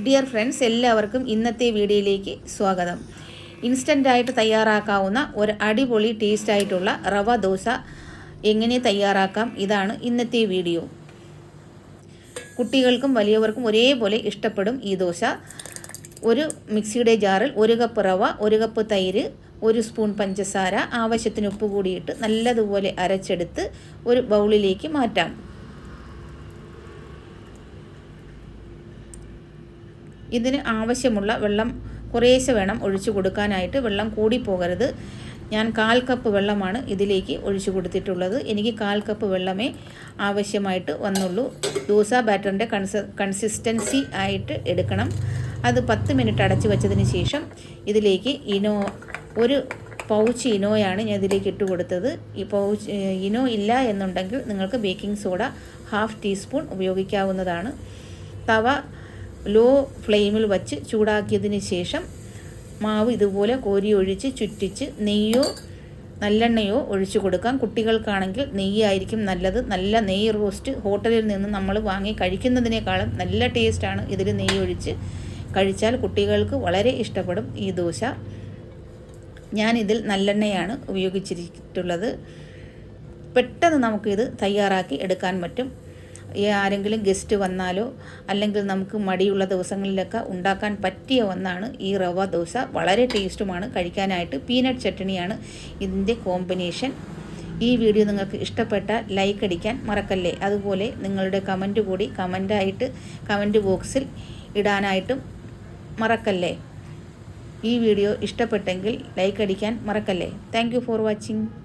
Dear friends എല്ലാവർക്കും ഇന്നത്തെ വീഡിയോയിലേക്ക് സ്വാഗതം. ഇൻസ്റ്റന്റായിട്ട് തയ്യാറാക്കാവുന്ന ഒരു അടിപൊളി ടേസ്റ്റ് ആയിട്ടുള്ള റവ ദോശ എങ്ങനെ തയ്യാറാക്കാം? ഇതാണ് ഇന്നത്തെ വീഡിയോ. കുട്ടികൾക്കും വലിയവർക്കും ഒരേപോലെ ഇഷ്ടപ്പെടും ഈ ദോശ. ഒരു മിക്സിയുടെ ജാറിൽ ഒരു കപ്പ് റവ ഒരു കപ്പ് തൈര് ഒരു സ്പൂൺ പഞ്ചസാര ആവശ്യത്തിന് ഉപ്പ് കൂടിയിട്ട് നല്ലതുപോലെ അരച്ചെടുത്ത് ഒരു ബൗളിലേക്ക് മാറ്റാം. ഇതിന് ആവശ്യമുള്ള വെള്ളം കുറേശ്ശെ വേണം ഒഴിച്ചു കൊടുക്കാനായിട്ട്. വെള്ളം കൂടി കൂടിപ്പോകരുത് ഞാൻ കാൽ കപ്പ് വെള്ളമാണ് ഇതിലേക്ക് ഒഴിച്ചു കൊടുത്തിട്ടുള്ളത്. എനിക്ക് കാൽ കപ്പ് വെള്ളമേ ആവശ്യമായിട്ട് വന്നുള്ളൂ. ദോസ ബാറ്ററിന്റെ കൺസ കൺസിസ്റ്റൻസി ആയിട്ട് എടുക്കണം. അത് പത്ത് മിനിറ്റ് അടച്ചു വെച്ചതിന് ശേഷം ഇതിലേക്ക് ഇനോ ഒരു പൗച്ച് ഇനോയാണ് ഞാൻ ഇതിലേക്ക് ഇട്ട് കൊടുത്തത്. ഈ പൗച്ച് ഇനോ ഇല്ല എന്നുണ്ടെങ്കിൽ നിങ്ങൾക്ക് ബേക്കിംഗ് സോഡ ഹാഫ് ടീസ്പൂൺ ഉപയോഗിക്കാവുന്നതാണ്. തവ ലോ ഫ്ലെയിമിൽ വച്ച് ചൂടാക്കിയതിന് ശേഷം മാവ് ഇതുപോലെ കോരി ഒഴിച്ച് ചുറ്റിച്ച് നെയ്യോ നല്ലെണ്ണയോ ഒഴിച്ചു കൊടുക്കാം. കുട്ടികൾക്കാണെങ്കിൽ നെയ്യായിരിക്കും നല്ലത്. നല്ല നെയ്യ് റോസ്റ്റ് ഹോട്ടലിൽ നിന്ന് നമ്മൾ വാങ്ങി കഴിക്കുന്നതിനേക്കാളും നല്ല ടേസ്റ്റാണ് ഇതിൽ നെയ്യ് ഒഴിച്ച് കഴിച്ചാൽ കുട്ടികൾക്ക് വളരെ ഇഷ്ടപ്പെടും ഈ ദോശ. ഞാനിതിൽ നല്ലെണ്ണയാണ് ഉപയോഗിച്ചിട്ടുള്ളത് പെട്ടെന്ന് നമുക്കിത് തയ്യാറാക്കി എടുക്കാൻ പറ്റും. ഈ ആരെങ്കിലും ഗസ്റ്റ് വന്നാലോ അല്ലെങ്കിൽ നമുക്ക് മടിയുള്ള ദിവസങ്ങളിലൊക്കെ ഉണ്ടാക്കാൻ പറ്റിയ ഒന്നാണ് ഈ റവ ദോശ. വളരെ ടേസ്റ്റുമാണ്. കഴിക്കാനായിട്ട് പീനട്ട് ചട്ടണിയാണ് ഇതിന്റെ കോമ്പിനേഷൻ. ഈ വീഡിയോ നിങ്ങൾക്ക് ഇഷ്ടപ്പെട്ട ലൈക്ക് അടിക്കാൻ മറക്കല്ലേ? അതുപോലെ നിങ്ങളുടെ കമന്റ് കൂടി കമന്റായിട്ട് കമന്റ് ബോക്സിൽ ഇടാനായിട്ടും മറക്കല്ലേ? ഈ വീഡിയോ ഇഷ്ടപ്പെട്ടെങ്കിൽ ലൈക്ക് അടിക്കാൻ മറക്കല്ലേ? Thank for watching.